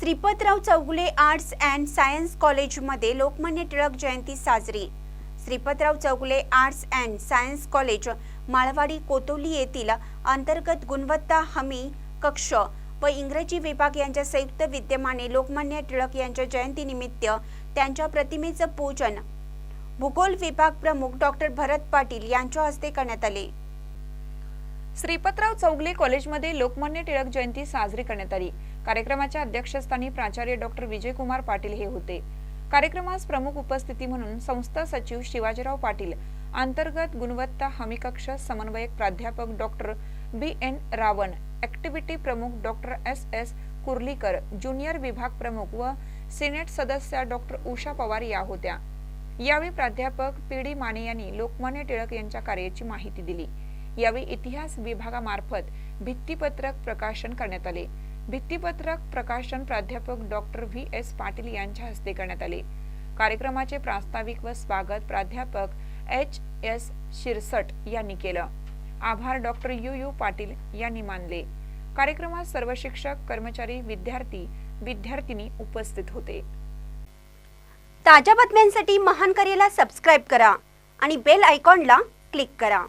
Shripatrao Chougule arts and science कॉलेजमध्ये लोकमान्य टिळक जयंती साजरी. Shripatrao Chougule arts and science college Malwadi Kotoli येथील अंतर्गत गुणवत्ता हमी कक्ष व इंग्रजी विभाग यांच्या संयुक्त विद्यमाने लोकमान्य टिळक यांच्या जयंतीनिमित्त त्यांच्या प्रतिमेचं पूजन भूगोल विभाग प्रमुख डॉक्टर भरत पाटील यांच्या हस्ते करण्यात आले. श्रीपतराव चौगले कॉलेजमध्ये लोकमान्य टिळक जयंती साजरी करण्यात आली. कार्यक्रमाच्या अध्यक्षस्थानी प्राचार्य डॉक्टर विजयकुमार पाटील हे होते. कार्यक्रमास प्रमुख उपस्थिती म्हणून संस्था सचिव शिवाजीराव पाटील अंतर्गत गुणवत्ता हमी कक्ष समन्वयक प्राध्यापक doctor B N Ravan activity प्रमुख doctor S S Kurlikar junior विभाग प्रमुख व सिनेट सदस्य डॉक्टर उषा पवार या होत्या. यावेळी प्राध्यापक पी डी माने यांनी लोकमान्य टिळक यांच्या कार्याची माहिती दिली. यावेळी इतिहास विभागामार्फत भित्तीपत्रक प्रकाशन करण्यात आले. भित्तीपत्रक प्रकाशन प्राध्यापक डॉक्टर व्ही एस पाटील यांच्या हस्ते करण्यात आले. कार्यक्रमाचे प्रास्ताविक व स्वागत प्राध्यापक एच. एस. शिरसट यांनी केलं. आभार डॉक्टर यू. यू. पाटील यांनी मानले. कार्यक्रमात सर्व शिक्षक कर्मचारी विद्यार्थी विद्यार्थिनी उपस्थित होते. ताज्या बातम्यांसाठी महान करेला सबस्क्राईब करा आणि बेल आयकॉनला क्लिक करा.